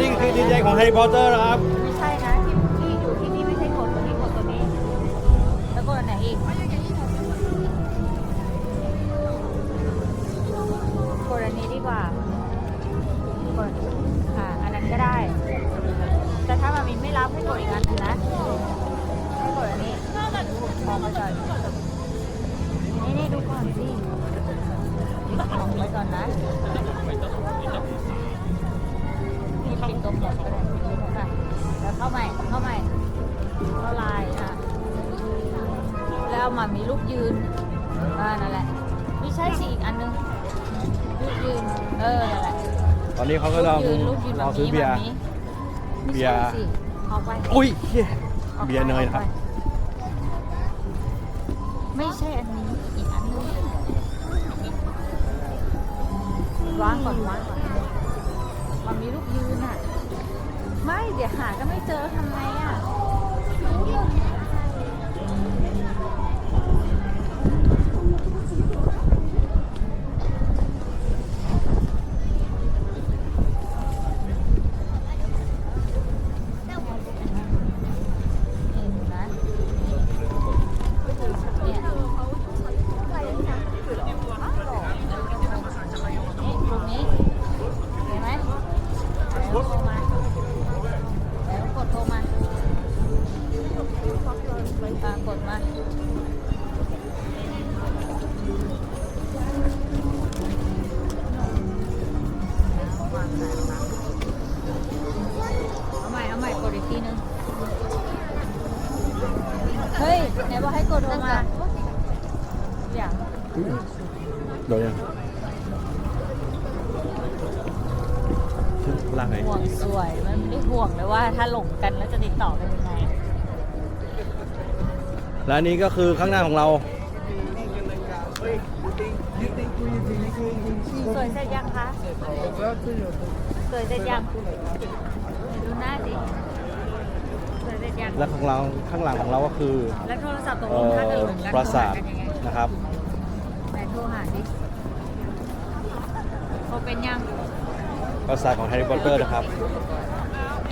นี่คือดีใจของแฮร์รี่พอตเตอร์นะครับ ไม่ใช่นะที่ที่อยู่ที่นี่ไม่ใช่กดตัวนี้กดตัวนี้แล้วกดอันไหนอีกกดอันนี้ดีกว่ากดค่ะ อันนั้นก็ได้ แต่ถ้ามามินไม่รับให้กดอีกอันหนึงนะให้กดอันนี้มองไปก่อนนี่นี่ดูก่อนสิมองไปก่อนนะ แล้วมามีลูกยืนอ่านั่นแหละไม่ใช่สิอีกอันนึงลูกยืนเออนั่นแหละตอนนี้เขาก็ลองลูกยืนลูกยืนรแบอบซื้อนี้เบียแบร์บนี้เบียร์ไม่ใช่สิเอาไปอุ้ยเหี้ยอาไปเบียร์เนยนะครับ อาไปไม่ใช่อันนี้อีกอันนึงวางก่อนวางก่อนมันมีลูกยืนอะ ไม่เดี๋ยวหาก็ไม่เจอทำไงอะ เฮ้ยไหนบอกให้กดโทรมาอย่างโดนยังล่างไหนห่วงสวยมันไม่ได้ห่วงเลยว่าถ้าหลงกันแล้วจะติดต่อกันยังไงและอันนี้ก็คือข้างหน้าของเรา สวยเสร็จยังคะ สวยเสร็จยังดูหน้าสิ สวยเสร็จยังและข้างหลังข้างหลังของเราก็คือแล้วโทรศัพท์ตกเอ่ลงถ้าเกิดอหลงกันปราสาทโทรหกันยังไงนะครับไหนโทรหาดิโทรเป็นยังปราสาทของแฮร์รี่พอตเตอร์นะครับ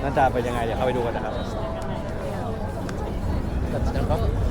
หน้าตาเป็นยังไงเดี๋ยวเข้าไปดูกันนะครับเอ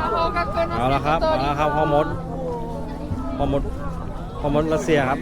เอาละครับเอาละครับพ่อมดพ่อมดพ่อมดรัสเซียครับ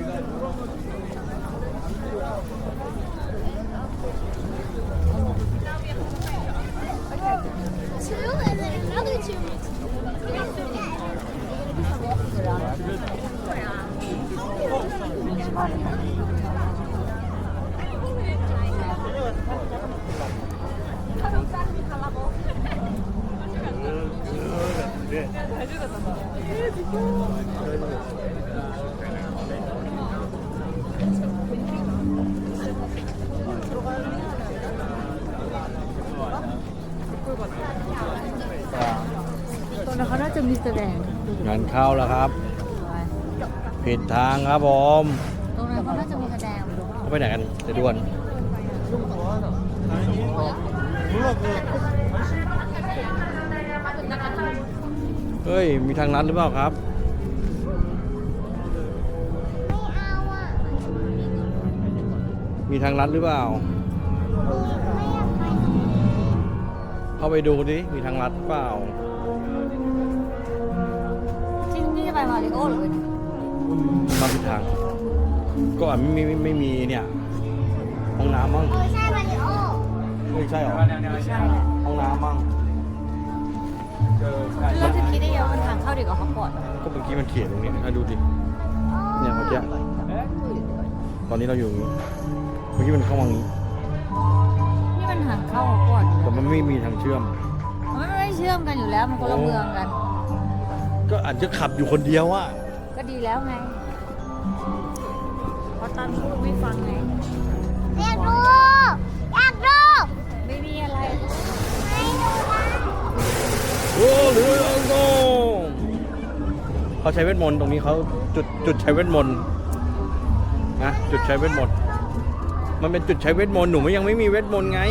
ตรงนั้นเขาน่าจะมีแสดง งานเข้าแล้วครับ ผิดทางครับผมตรงนั้นเขาน่าจะมีแสดงเขาไปไหนกันเดี๋ยวด่วน เฮ้ย มีทางลัดหรือเปล่าครับมีทางลัดหรือเปล่าเข้าไปดูดิ มีทางลัดเปล่าที่นี่จะไปมาริโอเหรือมาผิดทาง ก็อาจไม่มีไม่ไม่มีเนี่ย ห้องน้ำมั้งเออใช่มาริโอ ไม่ใช่หรอไม่ใช่แหละห้องน้ำมั้ง เราจะคิดได้ยังว่ามันทางเข้าดีกว่าฮอกวอตส์ก็เมื่อกี้มันเขียนตรงนี้นะดูดิเนี่ยเมื่อกี้ตอนนี้เราอยู่อย่างนี้เมื่อกี้มันเข้ามาอย่างนี้นี่มันทางเข้าฮอกวอตส์แต่มันไม่มีทางเชื่อม มันไม่ได้เชื่อมกันอยู่แล้วมันคนละเมืองกัน ก็อาจจะขับอยู่คนเดียวอะก็ดีแล้วไงเพราะตอนพูดไม่ฟังไง อยากดู อยากดู ไม่มีอะไรไม่ดูนะ โอ้หรือโอ้เขาใช้เวทมนต์ตรงนี้เขาจุดจุดใช้เวทมนต์นะจุดใช้เวทมนต์มันเป็นจุดใช้เวทมนต์หนูไม่ยังไม่มีเวทมนต์ไง